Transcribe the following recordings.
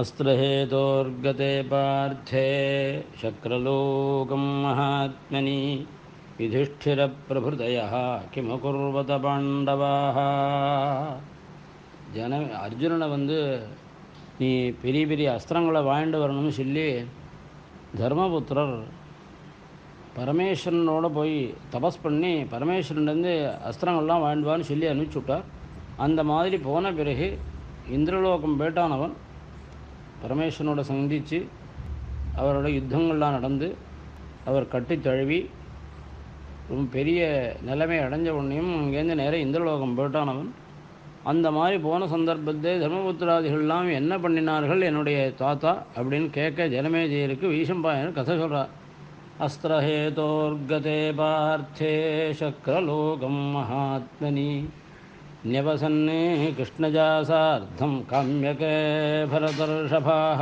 अस्त्रहेतोर्गते पार्थे शक्रलोकं महात्मनि युधिष्ठिरप्रभृतयः किमकुर्वत पाण्डवाः ஜன அர்ஜுனனை வந்து நீ பெரிய பெரிய அஸ்திரங்களை வாங்கிட்டு வரணும்னு சொல்லி தர்மபுத்திரர் பரமேஸ்வரனோட போய் தபஸ் பண்ணி பரமேஸ்வரன்லேருந்து அஸ்திரங்கள்லாம் வாங்கிடுவான்னு சொல்லி அனுப்பிச்சி விட்டார் அந்த மாதிரி போன பிறகு இந்திரலோகம் பேட்டானவன் பரமேஸ்வரனோட சந்தித்து அவரோட யுத்தங்கள்லாம் நடந்து அவர் கட்டி தழுவி ரொம்ப பெரிய நிலைமை அடைஞ்ச உடனேயும் அங்கேருந்து நேராக இந்திரலோகம் போயிட்டானவன். அந்த மாதிரி போன சந்தர்ப்பத்தை தர்மபுத்திராதிகள்லாம் என்ன பண்ணினார்கள் என்னுடைய தாத்தா அப்படின்னு கேட்க ஜனமேஜயருக்கு வீஷம்பாயன் கதை சொல்கிறார் அஸ்திரஹேதோர்கதே பார்த்தே சக்கரலோகம் மகாத்மனி. न्यवसन्ने கிருஷ்ணஜாசார்த்தம் காமியகே பரதர்ஷபாக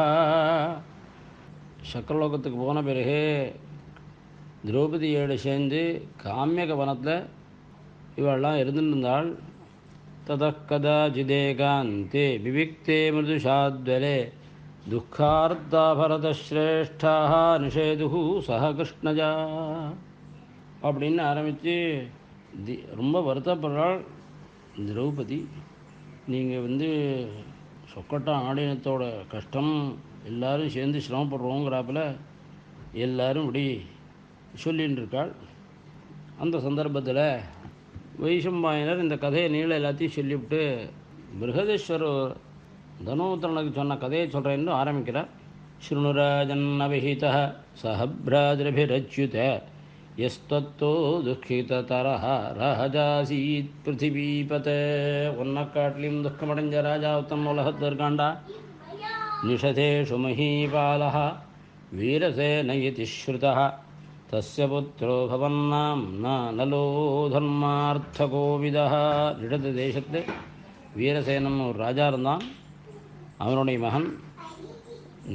சக்கரலோகத்துக்கு போன பிறகு திரௌபதியோடு சேர்ந்து காமியக வனத்தில் இவெல்லாம் இருந்துருந்தாள் தத கதாச்சிதேகாந்தே விவிக்தே மிருதுஷாத்வலே துக்கார்த்தா பரதஸ்ரேஷ்டாக நிஷேது சக கிருஷ்ணஜா அப்படின்னு ஆரம்பித்து தி ரொம்ப வருத்தப்படுறாள் திரௌபதி நீங்கள் வந்து சொக்கட்டா ஆடினத்தோட கஷ்டம் எல்லாரும் சேர்ந்து சிரமப்படுறோங்கிறாப்புல எல்லாரும் இப்படி சொல்லின்னு இருக்காள் அந்த சந்தர்ப்பத்தில் வைஷம்பாயனர் இந்த கதையை நீள எல்லாத்தையும் சொல்லிவிட்டு பிருகதேஸ்வரர் தனோத்தரனுக்கு சொன்ன கதையை சொல்கிறேன்னு ஆரம்பிக்கிறார். ஸ்ருணுராஜன் அபிஹித சஹபிராதிரபிரச்சுத. எஸ்தத்தோ துக்கிதரஹ ரஹஜாசீத் பிருத்திவீபத உன்னை காட்டிலும் துக்கமடைஞ்ச ராஜா உத்தம் உலகத்தில் இருக்காண்டா நிஷதேஷு மஹீபாலः வீரசேன இதி ஸ்ருதः தஸ்ய புத்திரோ பவன்னாம்னா நலோ தர்மார்த்த கோவிதா நிடத தேசத்து வீரசேனம் ஒரு ராஜா இருந்தான். அவனுடைய மகன்.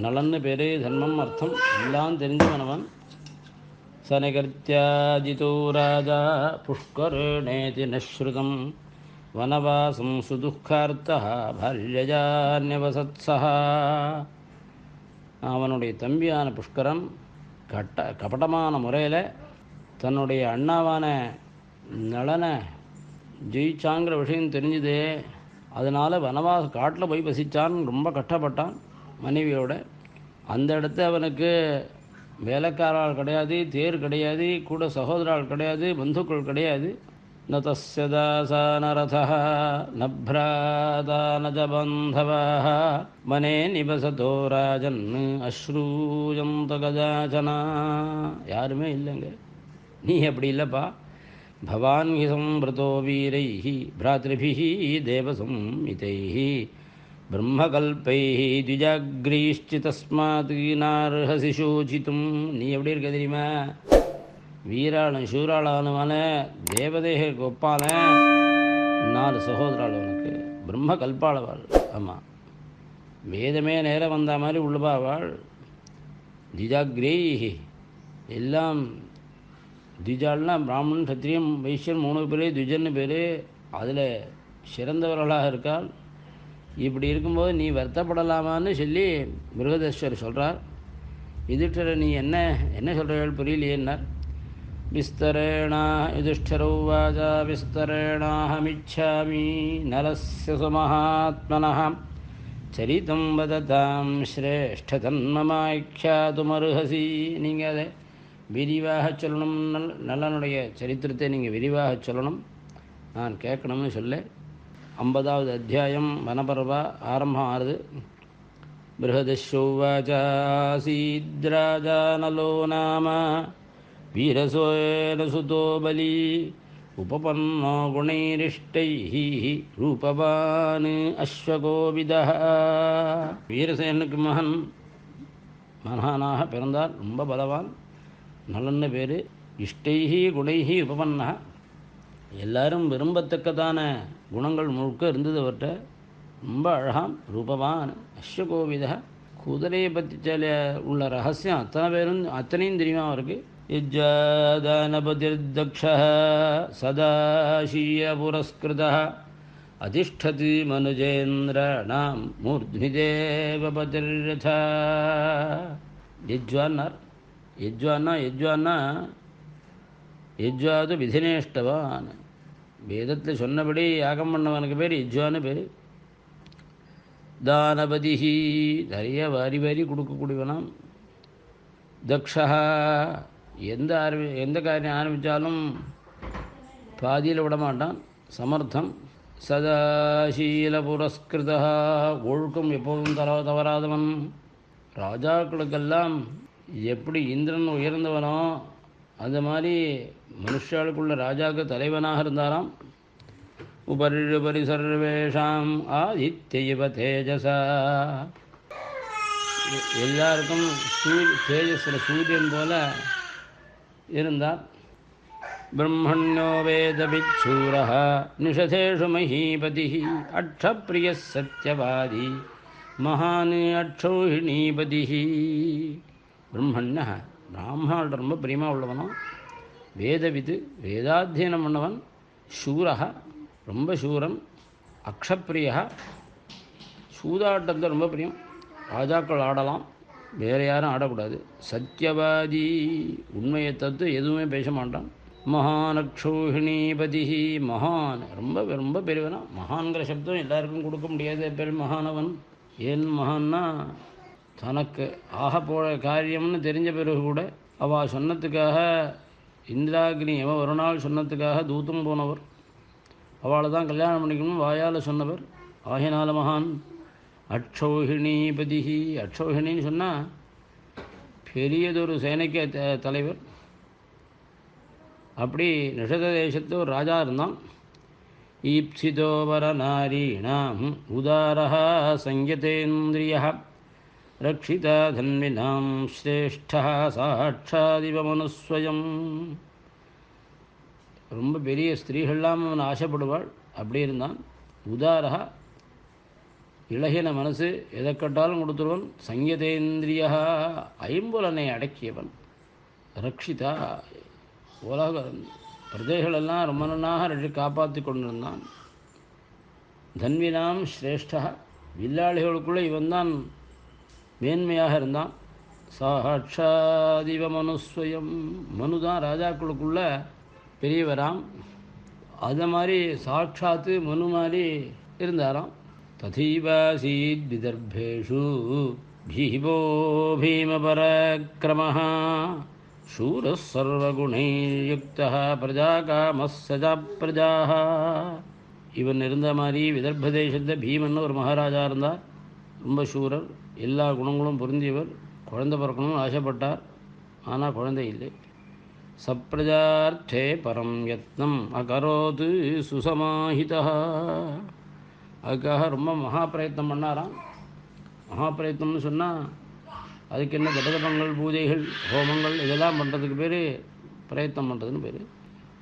நலன்னு பேர் தர்மம் அர்த்தம் எல்லாம் தெரிஞ்சவனவன் सनिगर्त्याजितो ராஜா पुष्करेणेति न வனவாசம் वनवासं सुदुःखार्तः भार्यया न्यवसत्सः அவனுடைய தம்பியான புஷ்கரன் கட்ட கபடமான முறையில் தன்னுடைய அண்ணாவான நலனை ஜெயிச்சாங்கிற விஷயம் தெரிஞ்சுது அதனால் வனவாச காட்டில் போய் வசித்தான் ரொம்ப கஷ்டப்பட்டான் மனைவியோட. அந்த இடத்த அவனுக்கு வேலைக்காரால் கிடையாது தேர் கிடையாது கூட சகோதரால் கிடையாது பந்துக்கள் கிடையாது. ந தஸ்ய தாசானரத ந மனே நிபசதோ ராஜன் அஸ்ரூஜந்த கஜாச்சனா யாருமே இல்லைங்க. நீ அப்படி இல்லைப்பா. பவான் ஹி சம்பிரதோ வீரை பிராத்திருபி தேவசம்மிதை பிரம்மகல்பை திஜாகிரீஷ்டி தஸ்மாத் நார்ஹசி சோஜித்தும் நீ எப்படி இருக்க தெரியுமா? வீராளன் சூராளானவன தேவதேக கோப்பான நாலு சகோதராள் உனக்கு. பிரம்ம கல்பாளவாள் ஆமாம் வேதமே நேரம் வந்த மாதிரி உள்ளபாவாள் திஜாகிரேஹி. எல்லாம் திஜால்னா பிராமணன் சத்திரியம் வைஷ்யன் மூணு பேர் திஜன்னு பேர். அதில் சிறந்தவர்களாக இருக்காள். இப்படி இருக்கும்போது நீ வருத்தப்படலாமான்னு சொல்லி மிருகதேஸ்வர் சொல்கிறார் யுதிஷ்டர நீ என்ன என்ன சொல்கிறீர்கள் புரியலையேன்னார். விஸ்தரேணா யுதிஷ்டரௌவாஜா விஸ்தரேணாஹமிச்சாமி நலஸ்ய சுமஹாத்மனः சரிதம் வததாம் சிரேஷ்டதன்மமாய்க்கியாதுமருஹசி நீங்கள் அதை விரிவாக சொல்லணும் நல் நல்லனுடைய சரித்திரத்தை நீங்கள் விரிவாக சொல்லணும். நான் கேட்கணும்னு சொல்ல ஐம்பதாவது அத்தியாயம் வனபர்வ ஆரம்பம் ஆறுது. பிருஹதிஷோவாச்சீத்ராஜானலோ நாம வீரசோயன சுதோ பலி உபபன்னோ குணைரிஷ்டை ரூபவான் அஸ்வகோவிதா வீரசேனுக்கு மகன் மகானாக பிறந்தார் ரொம்ப பலவான் நல்லன்னு பேர் இஷ்டைஹி குணைஹி உபபன்னா எல்லாரும் விரும்பத்தக்கதான குணங்கள் முழுக்க இருந்தது அவர்கிட்ட ரொம்ப அழகாம் ரூபவான். அஸ்வகோவித குதிரையை பற்றி சில உள்ள ரகசியம் அத்தனை பேரும் அத்தனையும் தெரியுமா அவருக்கு? யுஜாதானபதிர்தக்ஷ சதாஷீய புரஸ்கிருத அதிஷ்டதி மனுஜேந்திராணாம் மூர்த்னி தேவபதிர்யதா யஜ்வான்னார் யஜ்வான்னா யஜ்வான்னா யஜ்வாது விதினேஷ்டவான் வேதத்தில் சொன்னபடி யாகம் பண்ணவனுக்கு பேர் யஜ்வான்னு பேர். தானபதிஹி. நிறைய வாரி வாரி கொடுக்கக்கூடியவனாம். தக்ஷா எந்த ஆரம்பி எந்த காரியம் ஆரம்பித்தாலும் பாதியில் விடமாட்டான். சமர்த்தம். சதாசீல புரஸ்கிருதா ஒழுக்கம் எப்போதும் தர தவறாதவன். ராஜாக்களுக்கெல்லாம் எப்படி இந்திரன் உயர்ந்தவனோ அந்த மாதிரி மனுஷாளுக்குள்ள ராஜாக்கு தலைவனாக இருந்தாராம். உபரிபரி சர்வேஷாம் ஆதித்யவ தேஜசா. எல்லாருக்கும் சூ தேஜஸில் சூரியன் போல இருந்தார். பிரம்மண்யோ வேதபிச்சூர நிஷதேஷு மஹீபதி அட்சப்பிரிய சத்யவாதி மகான் அக்ஷௌஹிணீபதி பிரம்மண்ய பிராமணர்கள்ட்ட ரொம்ப பிரியமாக உள்ளவனும் வேதவிது வேதாத்தியனம் பண்ணவன் சூரக ரொம்ப சூரன் அக்ஷப்பிரியா சூதாட்டத்தில் ரொம்ப பிரியம். ராஜாக்கள் ஆடலாம் வேறு யாரும் ஆடக்கூடாது. சத்யவாதி உண்மையை தத்து எதுவுமே பேச மாட்டான். மகான் அக்ஷோஹிணிபதி மகான் ரொம்ப ரொம்ப பெரியவனா. மகான்கிற சப்தம் எல்லாருக்கும் கொடுக்க முடியாது பெரு மகானவன் ஏன் மகான்னா? தனக்கு ஆக போகிற காரியம்னு தெரிஞ்ச பிறகு கூட அவள் சொன்னத்துக்காக இந்திராகினி எவன் ஒரு நாள் சொன்னத்துக்காக தூத்தம் போனவர். அவளை தான் கல்யாணம் பண்ணிக்கணும் வாயால் சொன்னவர். ஆகினால மகான் அக்ஷௌஹிணிபதி அக்ஷௌஹிணின்னு சொன்னால் பெரியதொரு சேனைக்க த- தலைவர். அப்படி நிஷத தேசத்து ஒரு ராஜா இருந்தான். ஈப்சிதோவர நாரீணாம் உதாரः சங்கதேந்திரியா ரக்ஷிதா தன்வினாம் ஸ்ரேஷ்டः சாட்சாதிவ ரொம்ப பெரிய ஸ்திரீகள்லாம் அவன் ஆசைப்படுவாள். அப்படி இருந்தான். உதாரா இளகின மனசு எதை கட்டாலும் கொடுத்துருவன். சங்கீதேந்திரியா ஐம்புலனை அடக்கியவன். ரக்ஷிதா உலக பிரஜைகளெல்லாம் ரொம்ப நன்னாக ரெண்டு காப்பாற்றி கொண்டிருந்தான். தன்வினாம் ஸ்ரேஷ்டா வில்லாளிகளுக்குள்ளே இவன்தான் மேன்மையாக இருந்தான். சாட்சாதிவ மனுஸ்வயம் மனு தான் ராஜாக்களுக்குள்ள பெரியவராம். அது மாதிரி சாட்சாத்து மனு மாதிரி இருந்தாராம். ததீவாசீத் விதர்பேஷு பீமோ பீமபரக்கிரம शूरः சர்வகுணையுக்தா பிரஜா காமஸ் சஜா பிரஜா இவன் இருந்த மாதிரி விதர்ப தேசத்தில் பீமன் ஒரு மகாராஜா இருந்தார். ரொம்ப சூரர். எல்லா குணங்களும் பொருந்தியவர். குழந்தை பிறக்கணும்னு ஆசைப்பட்டார். ஆனால் குழந்தை இல்லை. சப்பிரஜார்த்தே பரம் யத்னம் அகரோது சுசமாஹிதா. அதுக்காக ரொம்ப மகா பிரயத்னம் பண்ணாராம். மகா பிரயத்னம்னு சொன்னால் அதுக்கு என்ன கட்டதபங்கள் பூஜைகள் ஹோமங்கள் இதெல்லாம் பண்ணுறதுக்கு பேர் பிரயத்தனம் பண்ணுறதுன்னு பேர்.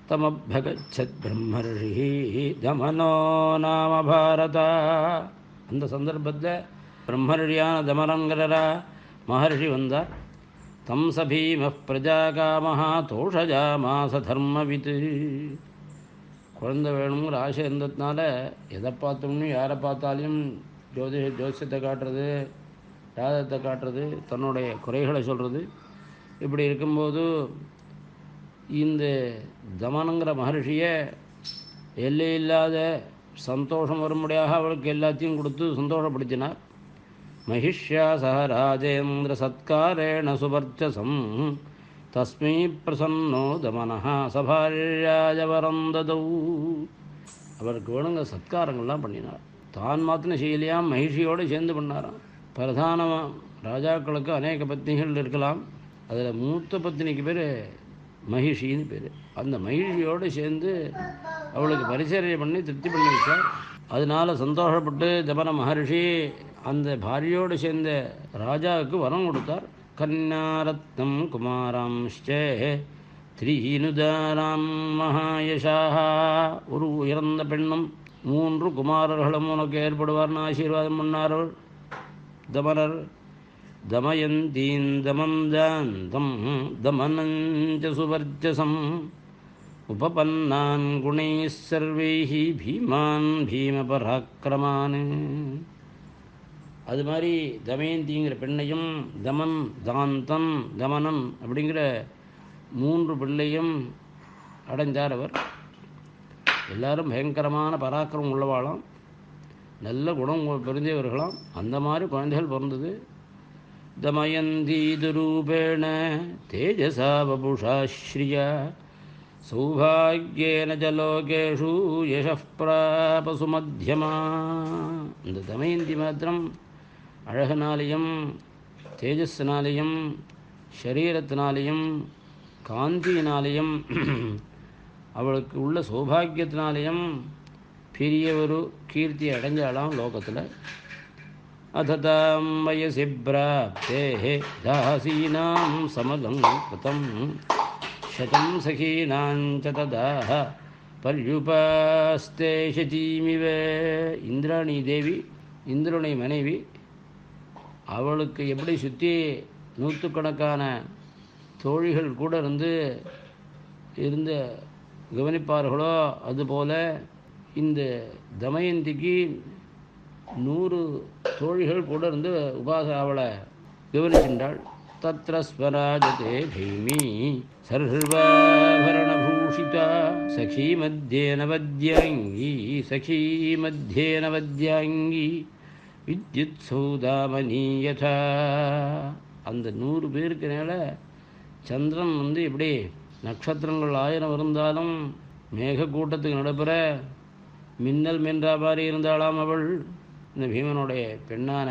தமபகச்சத் பிரம்மர்ஷி தமனோ நாம பாரதா. அந்த சந்தர்ப்பத்தில் பிரம்மர்ஷியான தமரங்கரரா மகர்ஷி வந்தார். தம் சபீம பிரஜாகாமஹா தோஷஜாமாச தர்மவித்து குழந்தை வேணுங்கிற ஆசை இருந்ததுனால எதை பார்த்தோம்னு யாரை பார்த்தாலையும் ஜோதிஷ ஜோசியத்தை காட்டுறது ஜாதகத்தை காட்டுறது தன்னுடைய குறைகளை சொல்கிறது இப்படி இருக்கும்போது இந்த தமனங்கிற மகர்ஷியை எல்லை இல்லாத சந்தோஷம் வரும்படியாக அவளுக்கு எல்லாத்தையும் கொடுத்து சந்தோஷப்படுத்தினார். மகிஷ்யா சக சத்காரேண சுவர்ச்சசம் தஸ்மீ பிரசன்னோ தமன சபாரியாஜவரம் ததௌ அவருக்கு வேணுங்க சத்காரங்கள்லாம் பண்ணினார். தான் மாத்தின செய்யலையாம் மகிழ்ச்சியோடு சேர்ந்து பண்ணாராம். பிரதான ராஜாக்களுக்கு அநேக பத்னிகள் இருக்கலாம். அதில் மூத்த பத்னிக்கு பேர் மகிழ்ச்சின்னு பேர். அந்த மகிழ்ச்சியோடு சேர்ந்து அவளுக்கு பரிசரியை பண்ணி திருப்தி பண்ணி வச்சார். அதனால் சந்தோஷப்பட்டு தபன மகர்ஷி அந்த பாரியோடு சேர்ந்த ராஜாவுக்கு வரம் கொடுத்தார் கன்யாரத்னம் குமாராம்ச்சே த்ரீனுதாராம் மகாயசாக ஒரு உயர்ந்த பெண்ணும் மூன்று குமாரர்களும் உனக்கு ஏற்படுவார்னு ஆசீர்வாதம் பண்ணார்கள் தமனர் தமயந்தீன் தமந்தாந்தம் தமனஞ்ச சுவர்ச்சசம் उपपन्नान् गुणैः सर्वैः भीमान् भीमपराक्रमान् அது மாதிரி தமயந்திங்கிற பெண்ணையும் தமம் தாந்தம் தமனம் அப்படிங்கிற மூன்று பிள்ளையும் அடைஞ்சார் அவர். எல்லாரும் பயங்கரமான பராக்கிரமம் உள்ளவாளாம். நல்ல குணம் பிறந்தவர்களாம் அந்த மாதிரி குழந்தைகள் பிறந்தது. தமயந்தீதுரூபேண தேஜசா வபுஷாஸ்ரியா சௌபாகியேன ஜலோகேஷு யசப்பிராபசுமத்தியமா இந்த தமயந்தி மாத்திரம் அழகனாலேயும் தேஜஸ்னாலேயும் ஷரீரத்தினாலேயும் காந்தியினாலேயும் அவளுக்கு உள்ள சௌபாகியத்தினாலேயும் பெரிய ஒரு கீர்த்தி அடைஞ்சாலாம் லோகத்தில். அததாம் வயசி பிராப்தே தாசீனாம் சமலம் கிருதம் சதம் சகீனாஞ்ச ததாக பல்யுபாஸ்தே சதீமிவ இந்திராணி தேவி இந்திரனுடைய மனைவி அவளுக்கு எப்படி சுற்றி நூற்றுக்கணக்கான தோழிகள் கூட இருந்து இருந்து கவனிப்பார்களோ அதுபோல இந்த தமயந்திக்கு நூறு தோழிகள் கூட இருந்து உபாச அவளை கவனிக்கின்றாள். தத்திர ஸ்வராஜதே பீமி சர்வாபரணபூஷிதா சகீ மத்தியே நவத்யாங்கி சகீ மத்தியே நவத்யாங்கி வித்யுத் சௌதாமணி யதா அந்த நூறு பேருக்கு மேலே சந்திரன் வந்து எப்படி நட்சத்திரங்கள் ஆயிரம் இருந்தாலும் மேகக்கூட்டத்துக்கு நடுப்புற மின்னல் மென்றாபாரி இருந்தாளாம் அவள். இந்த பீமனுடைய பெண்ணான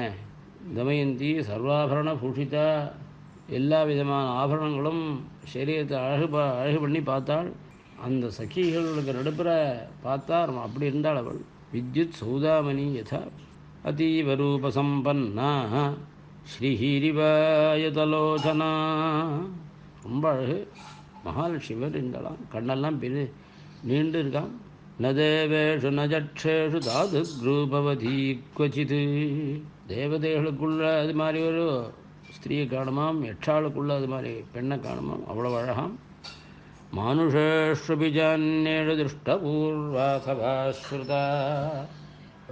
தமயந்தி சர்வாபரண பூஷிதா எல்லா விதமான ஆபரணங்களும் சரீரத்தை அழகு பா அழகு பண்ணி பார்த்தாள். அந்த சகிகளுக்கு நடுப்புற பார்த்தா அப்படி இருந்தாள் அவள். வித்யுத் சௌதாமணி யதா அதீவ ரூபசம்பன்னா ரொம்ப அழகு. மகாலட்சுமி இருந்தாலாம் கண்ணெல்லாம் பெரு நீண்டு இருக்கான் ந தேவேஷு ந ஜட்சேஷு தாது குரூபவதி கொச்சிது தேவதைகளுக்குள்ள அது மாதிரி ஒரு ஸ்திரீயை காணுமாம் யட்சாளுக்குள்ள அது மாதிரி பெண்ணை காணுமாம். அவ்வளோ அழகாம். மானுஷேஷு ஜான்னேஷு திருஷ்டபூர்வாசவாஸ்ருதா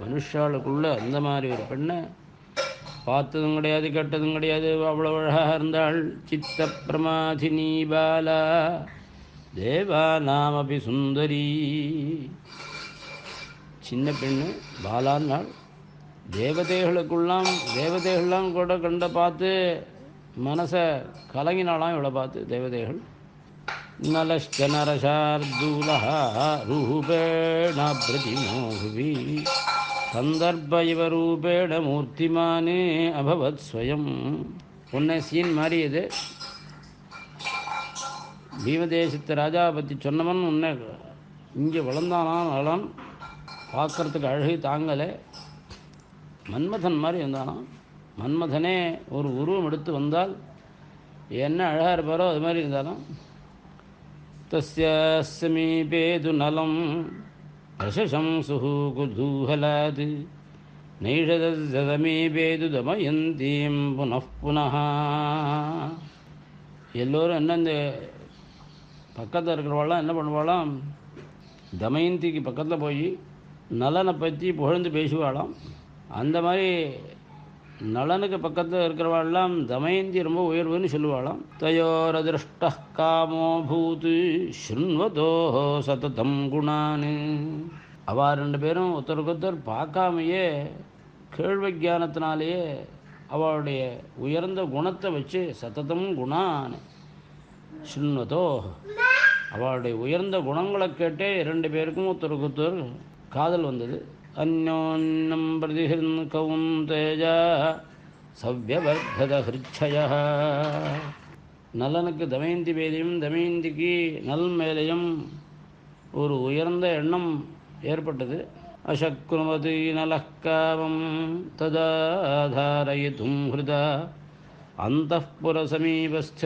மனுஷாளுக்குள்ளே அந்த மாதிரி ஒரு பெண்ணை பார்த்ததும் கிடையாது கெட்டதும் கிடையாது. அவ்வளோ அழகாக இருந்தாள். சித்த பிரமாதினி பாலா. தேவா நாம் தேவானாமபி சுந்தரி. சின்ன பெண்ணு பாலான்னாள் தேவதைகளுக்குள்ளாம் தேவதைகள்லாம் கூட கண்ட பார்த்து மனசை கலங்கினாலாம் இவளை பார்த்து தேவதைகள். நலஷ்ட நரசார்தூலா ரூபேண பிரதிமோகுவி சந்தர்ப்ப இவ ரூபேட மூர்த்திமானே அபவத் ஸ்வயம். உன்னை சீன் மாறியது. பீமதேசத்து ராஜாவை பற்றி சொன்னவன் உன்னை இங்கே வளர்ந்தானான் நலன் பார்க்கறதுக்கு அழகு தாங்கலை. மன்மதன் மாதிரி இருந்தானாம் மன்மதனே ஒரு உருவம் எடுத்து வந்தால் என்ன அழகாக இருப்பாரோ அது மாதிரி இருந்தாலும் தஸ்ய சமீபேது நலம். பிரசசம்சுः குதூகலாத் நைஷதமீபே து தமயந்தீம் புனః புனः எல்லோரும் என்ன இந்த பக்கத்தில் இருக்கிறவாளாம் என்ன பண்ணுவாளாம் தமயந்திக்கு பக்கத்தில் போய் நலனை பற்றி புகழ்ந்து பேசுவாளாம் அந்த மாதிரி நலனுக்கு பக்கத்தில் இருக்கிறவாள்லாம் தமயந்தி ரொம்ப உயர்வுன்னு சொல்லுவாளாம். தயோரதிருஷ்ட காமோ பூத்து ஸ்ருண்வதோ சததம் குணான்னு அவா ரெண்டு பேரும் ஒருத்தருக்கொருத்தர் பார்க்காமையே கேள்வி அவளுடைய உயர்ந்த குணத்தை வச்சு சத்ததம் குணான். ஸ்ருண்வதோ. அவளுடைய உயர்ந்த குணங்களை கேட்டே இரண்டு பேருக்கும் ஒருத்தருக்கு ஒருத்தர் காதல் வந்தது. அந்யோன்யம் பிரதிஹின் கவுந்தேஜா சவ்யவர்த்தத ஹிருச்சய நலனுக்கு தமயந்தி மேலையும் தமயந்திக்கு நல் மேலையும் ஒரு உயர்ந்த எண்ணம் ஏற்பட்டது. அசக்னுமதி நலக்காமம் ததாதாரயிதும் ஹிருதா. அந்தப்புரசமீபஸ்த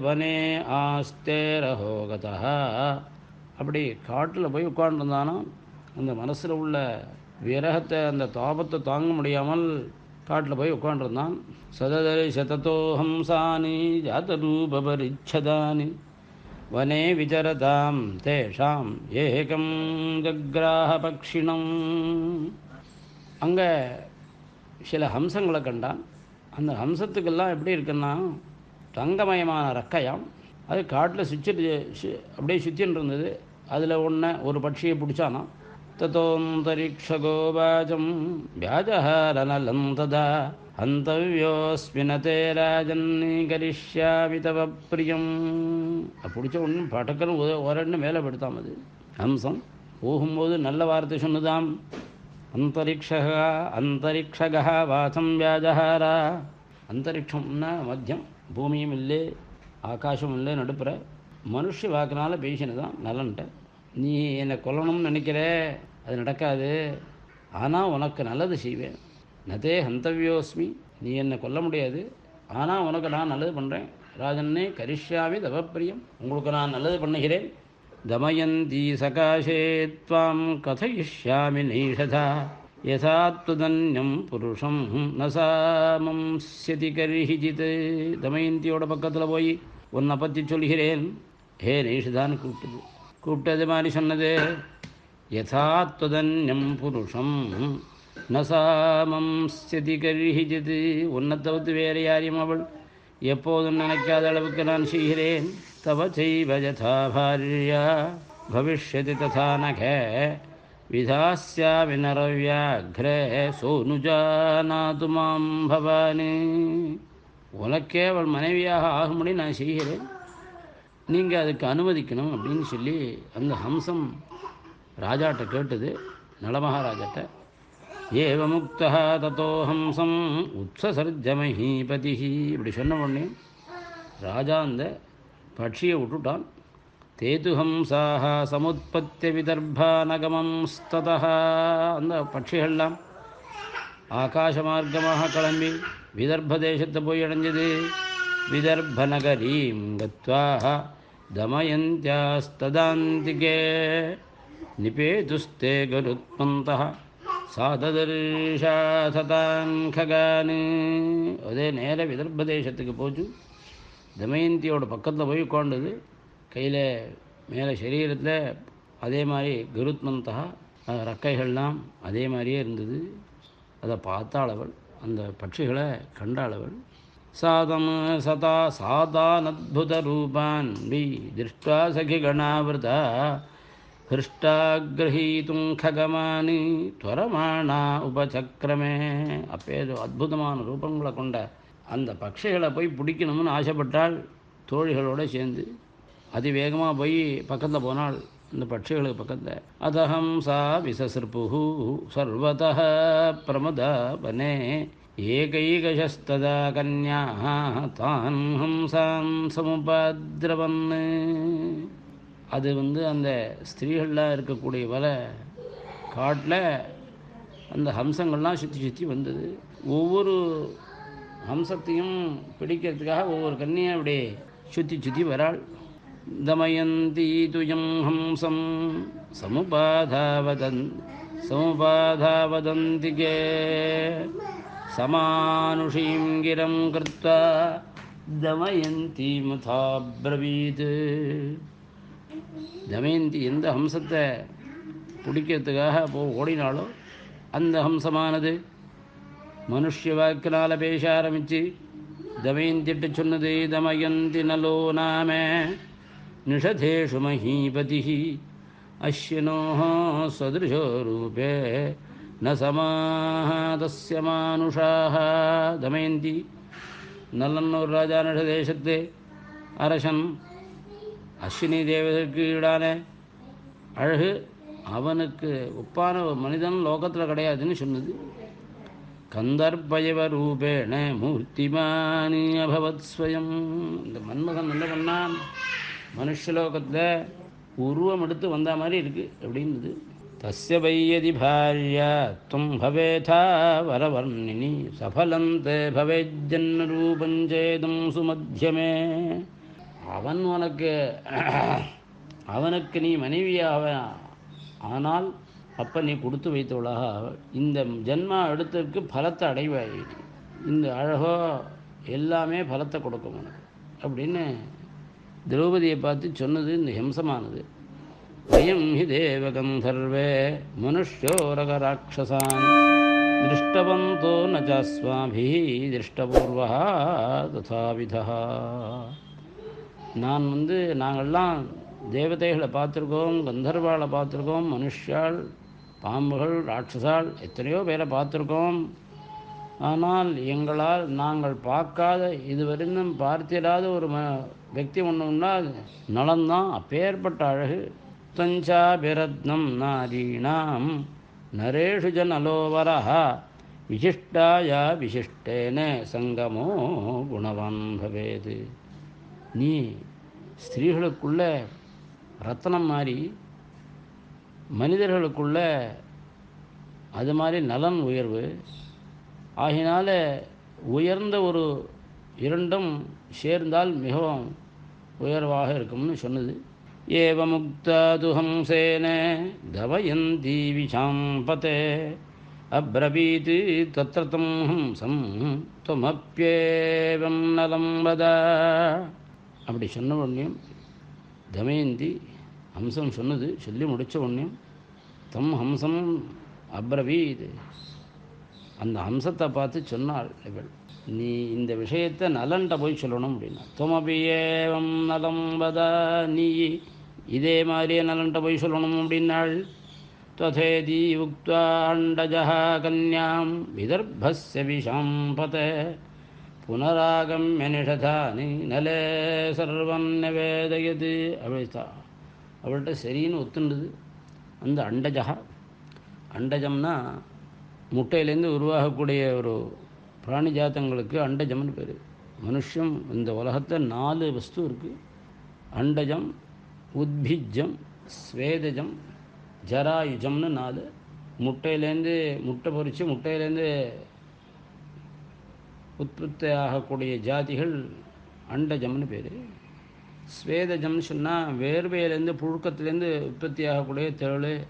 வனே ஆஸ்தேரஹோகதா அப்படி காட்டில் போய் உட்காண்டிருந்தானோ அந்த மனசில் உள்ள விரகத்தை அந்த தாபத்தை தாங்க முடியாமல் காட்டில் போய் உட்காண்டிருந்தான் சததரி சததோ ஹம்சானி ஜாதரூபரிச்சதானி வனே விஜரதாம் தேஷாம் ஏகம் ஜக்ராஹ பக்ஷிணம். அங்கே சில ஹம்சங்களை கண்டான். அந்த ஹம்சத்துக்கெல்லாம் எப்படி இருக்குன்னா தங்கமயமான ரக்கையாம். அது காட்டில் சுற்றிட்டு சு- அப்படியே சுற்றின்னு இருந்தது. அதில் ஒன்று ஒரு பட்சியை பிடிச்சானா தத்தோந்தரிக்ஷகோபாஜம் வியாஜஹாரநலம் ததா ஹந்தவியோஸ்மினதே ராஜன்னி கரிஷ்யாமி தவ பிரியம் பிடிச்ச ஒன்று பட்டக்கன் ஒரு மேலே படுத்தாம் அது ஹம்சம் போகும்போது நல்ல வார்த்தை சொன்னதாம் அந்தரிக்ஷக அந்தரிக்ஷகா வாசம் வியாஜஹாரா அந்தரிக்ஷம்னா மத்தியம் பூமியும் இல்லை ஆகாசமும் இல்லை நடுப்புற மனுஷ வாக்கினால் பேசினதான் நலன்ட்ட நீ என்னை கொல்லணும்னு நினைக்கிற அது நடக்காது. ஆனால் உனக்கு நல்லது செய்வேன். நதே ஹந்தவியோஸ்மி நீ என்னை கொல்ல முடியாது. ஆனால் உனக்கு நான் நல்லது பண்ணுறேன் ராஜன்னே கரிஷ்யாமி தவப்பிரியம். உங்களுக்கு நான் நல்லது பண்ணுகிறேன். தமயந்தி சகாஷே துவாம் கதையிஷ்யாமி நீஷதா. யசா துதன்யம் புருஷம் நசாமம் சதி கரிஹிஜித் தமயந்தியோட பக்கத்தில் போய் உன்னை பற்றி சொல்கிறேன். ஹே நீஷதான்னு கூப்பிட்டுது. கூப்பிட்டது மாதிரி சொன்னது யதாத்வதன்யம் புருஷம். நசாமம் ஸ்திதி கருஹிஜது உன்னை தவிர்த்து வேறு யாரையும் அவள் எப்போதும் நினைக்காத அளவுக்கு நான் செய்கிறேன். தவ செய்வ யதா பாரியா. பவிஷ்யதி ததா நக. விதாஸ்யா வினரவியாக்ரே. சோனுஜானாது மாம் பவானி. உனக்கே அவள் மனைவியாக ஆகும்படி நான் செய்கிறேன். நீங்கள் அதுக்கு அனுமதிக்கணும் அப்படின்னு சொல்லி அந்த ஹம்சம் ராஜாட்ட கேட்டது நலமகாராஜாட்ட. ஏவமுக்தா தத்தோ ஹம்சம் உத்சசர்ஜ மஹீபதி இப்படி சொன்ன உடனே ராஜா அந்த பட்சியை விட்டுட்டான். தேது ஹம்சாக சமுத்பத்திய விதர்பானகமம் ஸ்ததா அந்த பட்சிகள்லாம் ஆகாச மார்க்கமாக கிளம்பி விதர்ப தேசத்தை போய் அடைஞ்சது. விதர்ப நகரீம் கத்வா தமயந்தியாஸ்ததாந்திகே நிபேதுஸ்தே கருத்மந்தः சாததர்ஷாதான் ககானு அதே நேர விதர்ப தேசத்துக்கு போச்சு. தமயந்தியோட பக்கத்தில் போய் உட்காண்டது கையில் மேலே சரீரத்தில் அதே மாதிரி கருத்மந்தா ரக்கைகள்லாம் அதே மாதிரியே இருந்தது. அதை பார்த்தாளவள் அந்த பட்சிகளை கண்டாளவள் சாதம் சதா சாதானத்புத ரூபான் வி திருஷ்டா சகி கணாவிரதா ககமானி துவரமானா உபசக்கிரமே அப்பேதோ அற்புதமான ரூபங்களை கொண்ட அந்த பட்சிகளை போய் பிடிக்கணும்னு ஆசைப்பட்டாள் தோழிகளோடு சேர்ந்து அதிவேகமாக போய் பக்கத்தில் போனாள் அந்த பட்சிகளுக்கு பக்கத்தில் அதஹம் சா விசசிற்பு சர்வத பிரமதாபனே. ஏகைகசஸ்ததா கன்யா தான் ஹம்சான் சமுபாத்ரவன். அது வந்து அந்த ஸ்திரீகள்லாம் இருக்கக்கூடிய வலை காட்டில் அந்த ஹம்சங்கள்லாம் சுற்றி சுற்றி வந்தது. ஒவ்வொரு ஹம்சத்தையும் பிடிக்கிறதுக்காக ஒவ்வொரு கன்னியும் அப்படியே சுற்றி சுற்றி வராள். தமயந்தி துயம் ஹம்சம் சமுபாதாவதன் சமுபாதாவதந்திகே. சமானுஷீம் கிரம் கிருத்வா தமயந்தி மதாப்ரவீத் தமயந்தி எந்த ஹம்சத்தை பிடிக்கிறதுக்காக போ ஓடினாலோ அந்த ஹம்சமானது மனுஷ்ய வாக்கினால் பேச ஆரம்பித்து தமயந்திட்டு சொன்னது தமயந்தி நலோ நாம நிஷதேஷு மகீபதி அஸ்யனோ சதிருஷோ ரூபே ந சமாதஸ்ய மானுஷாக தமயந்தி நல்லன்னூர் ராஜா நிஷதேசத்து அரசன் அஸ்வினி தேவதற்கு ஈடான அழகு அவனுக்கு ஒப்பான ஒரு மனிதன் லோகத்தில் கிடையாதுன்னு சொன்னது. கந்தர்பயவ ரூபேண மூர்த்திமானி அபவத் ஸ்வயம். இந்த மன்மகன் என்ன பண்ணான்? மனுஷலோகத்தில் உருவம் எடுத்து வந்த மாதிரி இருக்குது அப்படின்னுது. தஸ்ய வையதி பாரியா தும் பவேதா வரவர்ணினி சஃபலந்தே பவேஜன்ன ரூபஞ்சேதும் சுமத்தியமே அவன் உனக்கு அவனுக்கு நீ மனைவியாக ஆனால் அப்போ நீ கொடுத்து வைத்தவளாக இந்த ஜென்மா எடுத்ததுக்கு பலத்தை அடைவாய். இந்த அழகோ எல்லாமே பலத்தை கொடுக்கும் உனக்கு. அப்படின்னு திரௌபதியை பார்த்து சொன்னது இந்த ஹிம்சமானது. वयं हि देवगं सर्वे मनुष्योरगराक्षसान्। दृष्टवन्तो न चास्माभिः दृष्टपूर्वः ததாவிதா நான் வந்து நாங்கள்லாம் தேவதைகளை பார்த்துருக்கோம் கந்தர்வாளை பார்த்துருக்கோம் மனுஷால் பாம்புகள் ராட்சசால் எத்தனையோ பேரை பார்த்துருக்கோம். ஆனால் எங்களால் நாங்கள் பார்க்காத இதுவரையும் பார்த்திடாத ஒரு ம വ്യക്തി ഒന്നുണ്ടാകും நலந்தான் അപ്പേർപ്പെട്ട அழகு. தஞ்சா பிரத்னம் நாரீணாம் நரேஷு விசிஷ்டாயா விசிஷ்டேன சங்கமோ குணவான் பவேது நீ ஸ்திரீகளுக்குள்ள ரத்தனம் மாதிரி மனிதர்களுக்குள்ள அது மாதிரி நலன் உயர்வு. ஆகினால உயர்ந்த ஒரு இரண்டும் சேர்ந்தால் மிகவும் உயர்வாக இருக்கும்னு சொன்னது. ஏவ முக்தாதுஹம்சேன தவயந்தி விஷாம்பதே அப்ரவீத் தத்திர தம் ஹம்சம் துவமப்பியேவம் நலம் வத அப்படி சொன்ன உடனேயும் தமயந்தி ஹம்சம் சொன்னது சொல்லி முடித்த உடனேயும் தம் ஹம்சம் அப்ரவீத். அந்த ஹம்சத்தை பார்த்து சொன்னாள் இவள் நீ இந்த விஷயத்தை நலன்ட்ட போய் சொல்லணும் அப்படின்னா துமபி ஏவம் நலம் வத நீ இதே மாதிரியே நலன்ட்ட போய் சொல்லணும் அப்படின்னாள். ததேதி உக்தா அண்டஜா கன்யாம் விதர்பஸ்ய விஷாம்பத புனராகம் நிஷதானி நலே சர்வம் நிவேதயது அப்படித்தா அவள்கிட்ட சரின்னு ஒத்துண்டுது. அந்த அண்டஜா அண்டஜம்னா முட்டையிலேருந்து உருவாகக்கூடிய ஒரு பிராணி ஜாத்தங்களுக்கு அண்டஜம்னு பேர். மனுஷம் இந்த உலகத்தில் நாலு வஸ்து இருக்குது அண்டஜம் உத்பிஜம் ஸ்வேதஜம் ஜராயுஜம்னு நாலு. முட்டையிலேருந்து முட்டை பொறித்து முட்டையிலேருந்து உற்பத்தி ஆகக்கூடிய ஜாதிகள் அண்டஜம்னு பேர். ஸ்வேதஜம்னு சொன்னால் வேர்வையிலேருந்து புழுக்கத்துலேருந்து உற்பத்தி ஆகக்கூடிய தேள்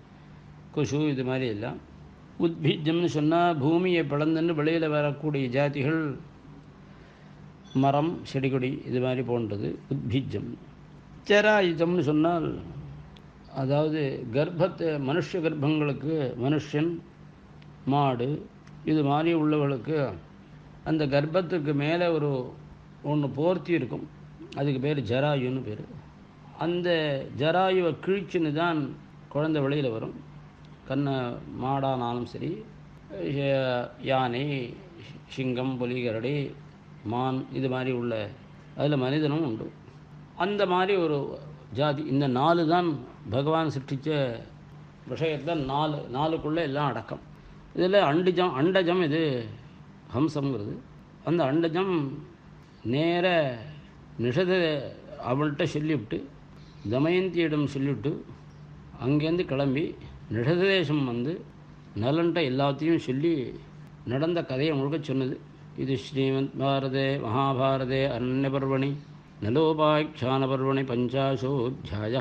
கொசு இது மாதிரி எல்லாம். உத்பிஜம்னு சொன்னால் பூமியை பிளந்துன்னு வெளியில் வரக்கூடிய ஜாதிகள் மரம் செடி கொடி இது மாதிரி போன்றது உத்பீஜம். ஜராயுஜம்னு சொன்னால் அதாவது கர்ப்பத்தை மனுஷ கர்ப்பங்களுக்கு மனுஷன் மாடு இது மாதிரி உள்ளவர்களுக்கு அந்த கர்ப்பத்துக்கு மேலே ஒரு ஒன்று போர்த்தி இருக்கும். அதுக்கு பேர் ஜராயுன்னு பேர். அந்த ஜராயுவை கிழிச்சுன்னு தான் குழந்தை வெளியில் வரும். கண்ணை மாடானாலும் சரி யானை சிங்கம் புலிகரடி மான் இது மாதிரி உள்ள அதில் மனிதனும் உண்டு. அந்த மாதிரி ஒரு ஜாதி. இந்த நாலு தான் பகவான் சிருஷ்டித்த விஷயத்தை நாலு நாலுக்குள்ளே எல்லாம் அடக்கம். இதில் அண்டுஜம் அண்டஜம் இது ஹம்சம்ங்கிறது. அந்த அண்டஜம் நேர நிஷத அவள்கிட்ட சொல்லிவிட்டு தமயந்தியிடம் சொல்லிவிட்டு அங்கேருந்து கிளம்பி நிஷதேசம் வந்து நலன்ட்ட எல்லாத்தையும் சொல்லி நடந்த கதையை முழுக்க சொன்னது. இது ஸ்ரீமத் பாரதே மகாபாரதே அரண்யபர்வணி நலோபாக்கியான பர்வணி பஞ்சாசோத்தியாய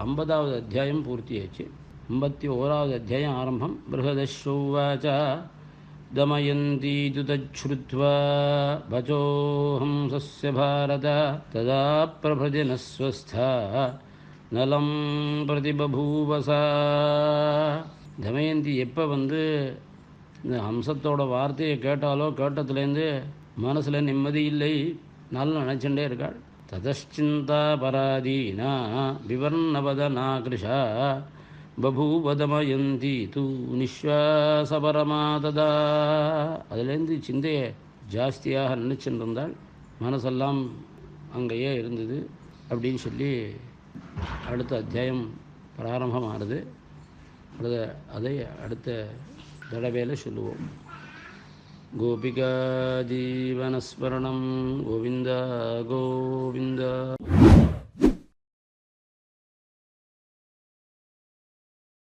ஐம்பதாவது அத்தியாயம் பூர்த்தியாச்சு ஐம்பத்தி ஓராவது அத்தியாயம் ஆரம்பம் பிருகதஸ்ரோவாச்ச दमयन्तीतु तच्छ्रुत्वा वचोऽहंसस्य भारत तदा प्रभृजनः स्वस्था நலம் பிரதிபூவசா தமயந்தி எப்போ வந்து இந்த ஹம்சத்தோட வார்த்தையை கேட்டாலோ கேட்டதுலேருந்து மனசில் நிம்மதி இல்லை நல்லா நினச்சுட்டே இருக்காள். ததச்சிந்தா பராதீனா விவர்ணவதனா கிருஷா பபூவதமயந்தி தூ நிஸ்வாசபரமா ததா. அதுலேருந்து சிந்தையை ஜாஸ்தியாக நினச்சிட்டு இருந்தாள் மனசெல்லாம் அங்கேயே இருந்தது அப்படின்னு சொல்லி அடுத்த அத்தியாயம் பிராரம்பமானது. அடுத்த அதை அடுத்த தடவையில் சொல்லுவோம். கோபிகா ஜீவனஸ்மரணம் கோவிந்தா கோவிந்தா